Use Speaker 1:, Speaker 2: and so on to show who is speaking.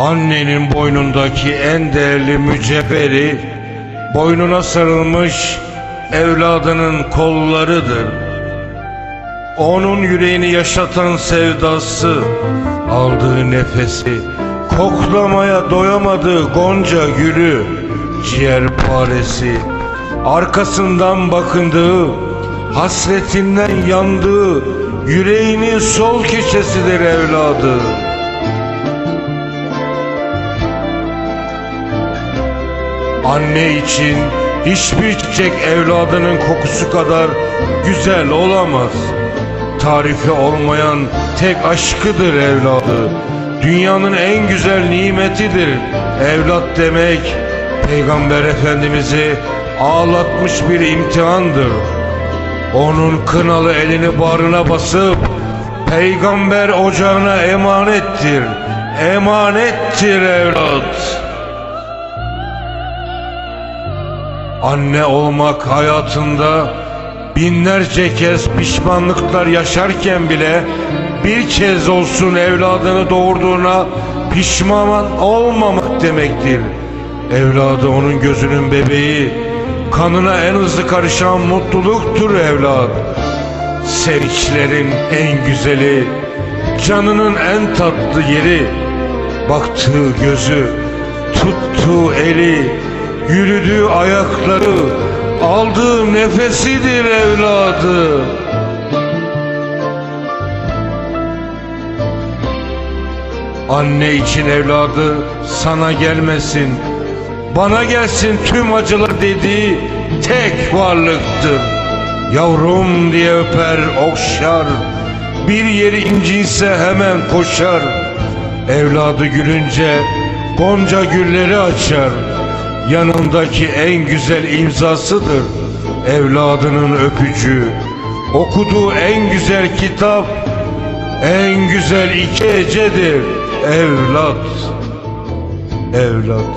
Speaker 1: Annenin boynundaki en değerli mücevheri boynuna sarılmış evladının kollarıdır. Onun yüreğini yaşatan sevdası, aldığı nefesi, koklamaya doyamadığı gonca gülü, ciğerparesi, arkasından bakındığı, hasretinden yandığı, yüreğinin sol köşesidir evladı. Anne için hiçbir çiçek evladının kokusu kadar güzel olamaz. Tarifi olmayan tek aşkıdır evladı. Dünyanın en güzel nimetidir evlat demek. Peygamber Efendimiz'i ağlatmış bir imtihandır. Onun kınalı elini bağrına basıp peygamber ocağına emanettir. Emanettir evlat. Anne olmak hayatında binlerce kez pişmanlıklar yaşarken bile bir kez olsun evladını doğurduğuna pişman olmamak demektir. Evladı onun gözünün bebeği, kanına en hızlı karışan mutluluktur evlat. Sevinçlerin en güzeli, canının en tatlı yeri, baktığı gözü, tuttuğu eli, yürüdüğü ayakları, aldığı nefesidir evladı. Anne için evladı sana gelmesin, bana gelsin tüm acılar dediği tek varlıktır. Yavrum diye öper, okşar, bir yeri incinse hemen koşar. Evladı gülünce gonca gülleri açar. Yanındaki en güzel imzasıdır evladının öpücüğü. Okuduğu en güzel kitap, en güzel iki hecedir evlat, evlat.